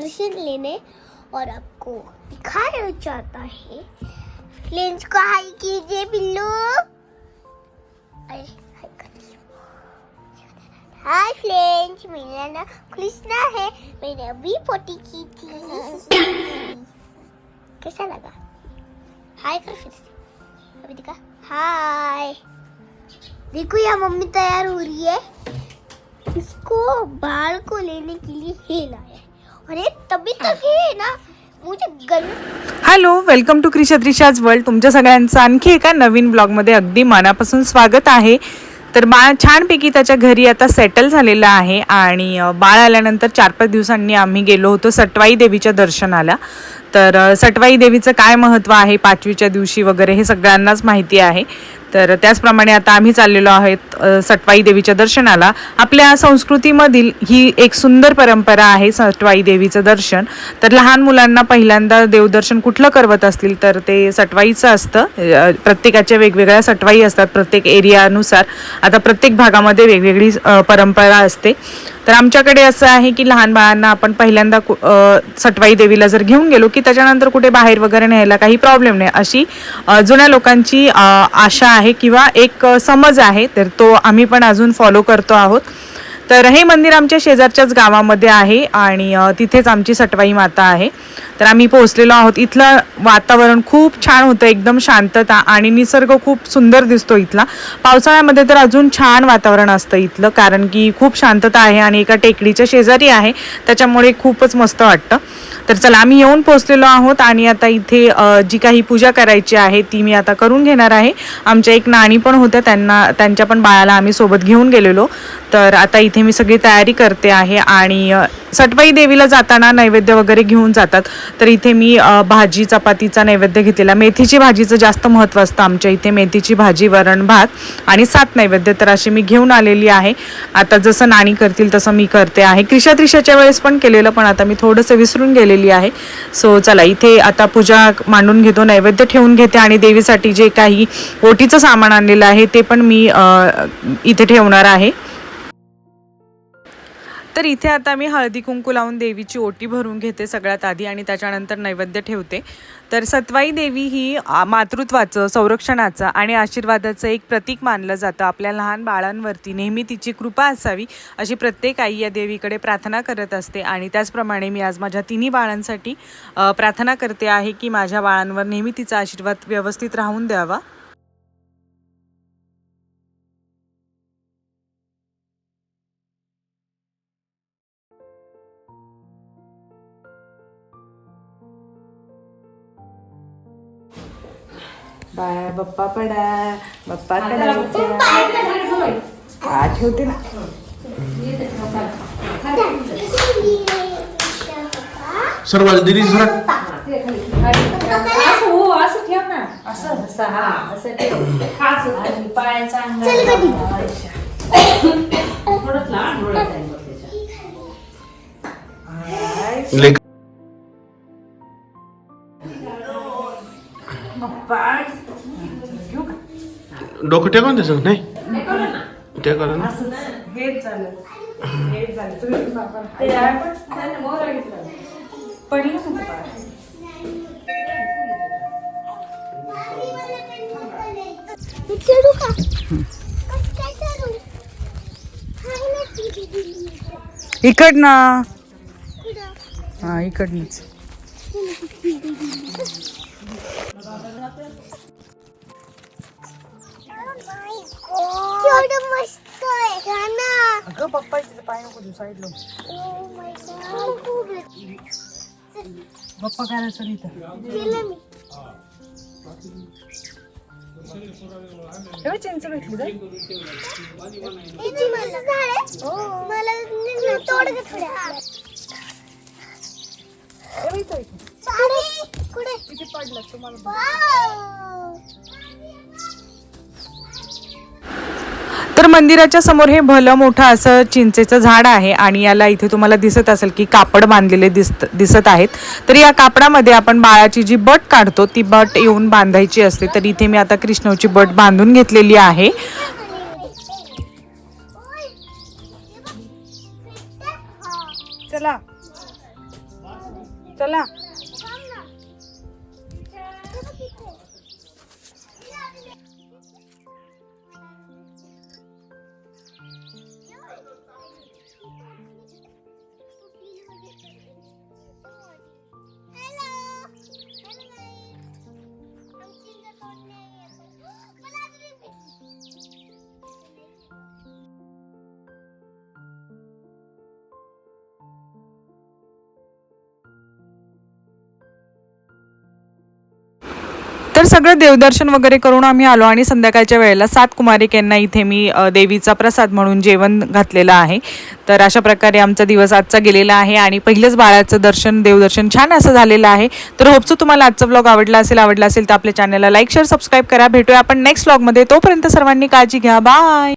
दर्शन लेने और आपको दिखाना चाहता है। फ्रेंड्स को हाई कीजिए बिल्लू। हाय फ्रेंड्स, मेरा नाम कृष्णा है। मैंने अभी पोटी की थी। कैसा लगा? हाय, कर फिर से। अभी दिखा। हाय। देखो, यहाँ मम्मी तैयार हो रही है। इसको बाल को लेने के लिए हे। लाया अरे तभी तक हे ना. मुझे गन हॅलो वेलकम टू क्रिशत्रिशाज वर्ल्ड तुमच्या सगळ्यांचं आणखी एका नवीन ब्लॉगमध्ये अगदी मनापासून स्वागत आहे. तर बाळ छानपैकी त्याच्या घरी आता सेटल झालेलं आहे आणि अ, बाळ आल्यानंतर चार पाच दिवसांनी आम्ही गेलो होतो सटवाई देवीच्या दर्शनाला. तर सटवाई देवीचं काय महत्त्व आहे पाचवीच्या दिवशी वगैरे हे सगळ्यांनाच माहिती आहे. तर त्याचप्रमाणे आता आम्ही चाललेलो आहोत सटवाई देवीच्या दर्शनाला. आपल्या संस्कृतीमधील ही एक सुंदर परंपरा आहे सटवाई देवीचं दर्शन. तर लहान मुलांना पहिल्यांदा देवदर्शन कुठलं करवत असतील तर ते सटवाईचं असतं. प्रत्येकाच्या वेगवेगळ्या सटवाई असतात प्रत्येक एरियानुसार. आता प्रत्येक भागामध्ये वेगवेगळी परंपरा असते. तर आमच्याकडे असं आहे की लहान बाळांना आपण पहिल्यांदा कु- सटवाई देवीला जर घेऊन गेलो की त्याच्यानंतर कुठे बाहेर वगैरे न्यायला काही प्रॉब्लेम नाही. अशी जुन्या लोकांची आशा आहे किंवा एक समज आहे. तर तो आम्ही पण अजून फॉलो करतो आहोत. तर हे मंदिर आमच्या शेजारच्याच गावामध्ये आहे आणि तिथेच आमची सटवाई माता आहे. तर आम्ही पोहोचलेलो आहोत. इथलं वातावरण खूप छान होतं एकदम शांतता आणि निसर्ग खूप सुंदर दिसतो इथला. पावसाळ्यामध्ये तर अजून छान वातावरण असतं इथलं कारण की खूप शांतता आहे आणि एका टेकडीच्या शेजारी आहे. त्याच्यामुळे खूपच मस्त वाटतं. तर चला आम्ही येऊन पोहोचलेलो आहोत आणि आता इथे जी काही पूजा करायची आहे ती मी आता करून घेणार आहे. आमच्या एक नाणी पण होत्या त्यांना त्यांच्या पण बाळाला आम्ही सोबत घेऊन गेलेलो. तर आता इथे मी सगळी तयारी करते आहे आणि अ, सटवाई देवीला जाताना नैवेद्य वगैरे घेऊन जातात. तर इथे मी भाजी चपातीचा नैवेद्य घेतलेला. मेथीची भाजीचं जास्त महत्त्व असतं आमच्या इथे मेथीची भाजी वरण भात आणि सात नैवेद्य तर अशी मी घेऊन आलेली आहे. आता जसं नाणी करतील तसं मी करते आहे. क्रिशा त्रिशाच्या वेळेस पण केलेलं पण आता मी थोडंसं विसरून गेलेली आहे. सो चला इथे आता पूजा मांडून घेतो नैवेद्य ठेवून घेते आणि देवीसाठी जे काही ओटीचं सामान आणलेलं आहे ते पण मी इथे ठेवणार आहे. तर इथे आता मी हळदी कुंकू लावून देवीची ओटी भरून घेते सगळ्यात आधी आणि त्याच्यानंतर नैवेद्य ठेवते. तर सत्वाई देवी ही मातृत्वाचं संरक्षणाचं आणि आशीर्वादाचं एक प्रतीक मानलं जातं. आपल्या लहान बाळांवरती नेहमी तिची कृपा असावी अशी प्रत्येक आई या देवीकडे प्रार्थना करत असते आणि त्याचप्रमाणे मी आज माझ्या तिन्ही बाळांसाठी प्रार्थना करते आहे की माझ्या बाळांवर नेहमी तिचा आशीर्वाद व्यवस्थित राहून द्यावा. बाळा बप्पा पडा बप्पा हा ठेवते? ना सर्व दिदी सर असं हो असं ठेव ना. असं असं हा असं ठेव. पायाचा चल डोकं टेकून त्याचं नाही? टेकवलं ना. हेच झालं. हेच झालं. तुम्ही बाबा ते. पडलं ना चढू का काय चढू इकडनं हा इकडनंच. केवढं मस्त आहे हा ना अगं पप्पा तिथे पाय नको तू साईडला. Oh my God. पप्पा काय सर इथं. केलं मी. तेव्हा चिंच भेटली तर हे जे मस्त झाड आहे, मला न- तोड गं कुठे? Wow. मंदिराच्या समोर हे भलं मोठं असं चिंचेचं झाड आहे आणि याला इथे तुम्हाला दिसत असेल की कापड बांधलेले दिसत दिसत आहेत. तर या कापडामध्ये आपण बाळाची जी बट काढतो ती बट येऊन बांधायची असते. तर इथे मी आता कृष्णवची बट बांधून घेतलेली आहे. चला. चला. तर सगळं देवदर्शन वगैरे करून आम्ही आलो आणि संध्याकाळच्या वेळेला सात कुमारिकांना इथे मी देवीचा प्रसाद म्हणून जेवण घातलेलं आहे. तर अशा प्रकारे आमचा दिवस आजचा गेलेला आहे आणि पहिलंच बाळाचं दर्शन देवदर्शन छान असं झालेलं आहे. तर होपसो तुम्हाला आजचा ब्लॉग आवडला असेल आवडला असेल तर आपल्या चॅनलला लाईक शेअर सबस्क्राईब करा. भेटूया आपण नेक्स्ट ब्लॉगमध्ये तोपर्यंत सर्वांनी काळजी घ्या. बाय